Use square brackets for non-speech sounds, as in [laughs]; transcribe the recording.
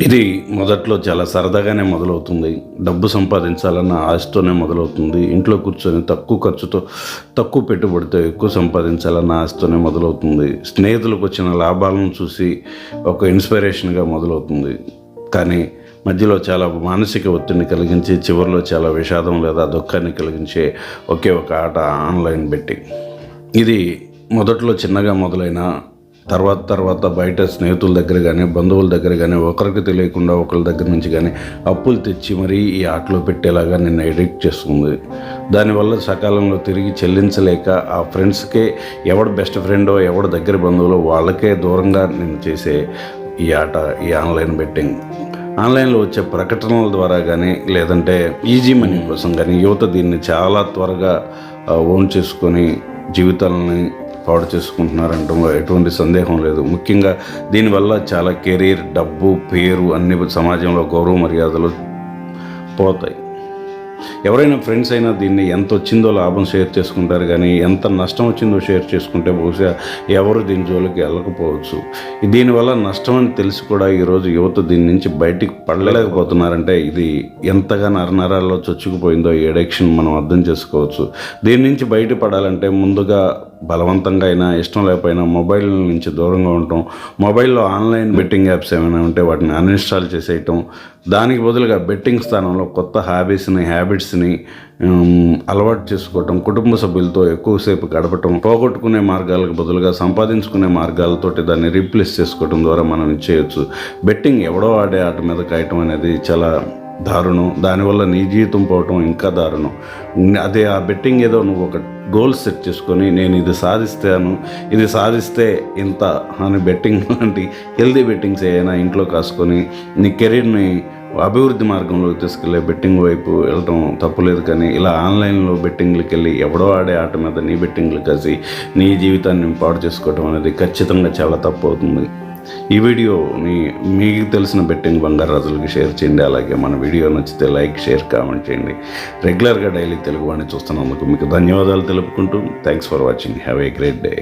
ఇది మొదట్లో చాలా సరదాగానే మొదలవుతుంది. డబ్బు సంపాదించాలన్న ఆశతోనే మొదలవుతుంది. ఇంట్లో కూర్చొని తక్కువ ఖర్చుతో తక్కువ పెట్టుబడితో ఎక్కువ సంపాదించాలన్న ఆశతోనే మొదలవుతుంది. స్నేహితులకు వచ్చిన లాభాలను చూసి ఒక ఇన్స్పిరేషన్గా మొదలవుతుంది. కానీ మధ్యలో చాలా మానసిక ఒత్తిడిని కలిగించి చివరిలో చాలా విషాదం లేదా దుఃఖాన్ని కలిగించే ఒకే ఒక ఆట ఆన్లైన్ బెట్టింగ్. ఇది మొదట్లో చిన్నగా మొదలైన తర్వాత తర్వాత బయట స్నేహితుల దగ్గర కానీ బంధువుల దగ్గర కానీ ఒకరికి తెలియకుండా ఒకరి దగ్గర నుంచి కానీ అప్పులు తెచ్చి మరీ ఈ ఆటలో పెట్టేలాగా నిన్ను ఎడిక్ట్ చేస్తుంది. దానివల్ల సకాలంలో తిరిగి చెల్లించలేక ఆ ఫ్రెండ్స్కే ఎవడు బెస్ట్ ఫ్రెండో ఎవడు దగ్గర బంధువులో వాళ్ళకే దూరంగా నేను చేసే ఈ ఆట ఈ ఆన్లైన్ బెట్టింగ్. ఆన్లైన్లో వచ్చే ప్రకటనల ద్వారా కానీ లేదంటే ఈజీ మనీ కోసం కానీ యువత దీన్ని చాలా త్వరగా ఓన్ చేసుకొని జీవితాలని పాడు చేసుకుంటున్నారంటే ఎటువంటి సందేహం లేదు. ముఖ్యంగా దీనివల్ల చాలా కెరీర్ డబ్బు పేరు అన్ని సమాజంలో గౌరవ మర్యాదలు పోతాయి. ఎవరైనా ఫ్రెండ్స్ అయినా దీన్ని ఎంత వచ్చిందో లాభం షేర్ చేసుకుంటారు కానీ ఎంత నష్టం వచ్చిందో షేర్ చేసుకుంటే బహుశా ఎవరు దీని జోలికి వెళ్ళకపోవచ్చు. దీనివల్ల నష్టం అని తెలిసి కూడా ఈరోజు యువత దీని నుంచి బయటికి పడలేకపోతున్నారంటే ఇది ఎంతగా నరనరాల్లో చొచ్చుకుపోయిందో ఈ ఎడిక్షన్ మనం అర్థం చేసుకోవచ్చు. దీని నుంచి బయటపడాలంటే ముందుగా బలవంతంగా అయినా ఇష్టం లేకపోయినా మొబైల్ నుంచి దూరంగా ఉండటం మొబైల్లో ఆన్లైన్ బెట్టింగ్ యాప్స్ ఏమైనా ఉంటే వాటిని అన్ఇన్స్టాల్ చేసేయటం దానికి బదులుగా బెట్టింగ్ స్థానంలో కొత్త హాబీస్ని హ్యాబిట్స్ని అలవాటు చేసుకోవటం కుటుంబ సభ్యులతో ఎక్కువసేపు గడపటం పోగొట్టుకునే మార్గాలకు బదులుగా సంపాదించుకునే మార్గాలతోటి దాన్ని రీప్లేస్ చేసుకోవటం ద్వారా మనం చేయొచ్చు. బెట్టింగ్ ఎవడో ఆడే ఆట మీద కాయటం అనేది చాలా దారుణం. దానివల్ల నీ జీవితం పోవటం ఇంకా దారుణం. అదే ఆ బెట్టింగ్ ఏదో నువ్వు ఒక గోల్ సెట్ చేసుకొని నేను ఇది సాధిస్తాను ఇది సాధిస్తే ఇంత అని బెట్టింగ్ [laughs] లాంటి హెల్దీ బెట్టింగ్స్ ఏమైనా ఇంట్లో కాసుకొని నీ కెరీర్ని అభివృద్ధి మార్గంలోకి తీసుకెళ్ళే బెట్టింగ్ వైపు వెళ్ళటం తప్పులేదు కానీ ఇలా ఆన్లైన్లో బెట్టింగ్లకి వెళ్ళి ఎవడో ఆడే ఆట మీద నీ బెట్టింగ్లు కలిసి నీ జీవితాన్ని పాడు చేసుకోవటం అనేది ఖచ్చితంగా చాలా తప్పు అవుతుంది. ఈ వీడియోని మీకు తెలిసిన బెట్టింగ్ బంగారాజులకి షేర్ చేయండి. అలాగే మన వీడియో నచ్చితే లైక్ షేర్ కామెంట్ చేయండి. రెగ్యులర్గా డైలీ తెలుగు వాడిని చూస్తున్నందుకు మీకు ధన్యవాదాలు తెలుపుకుంటూ. Thanks for watching have a great day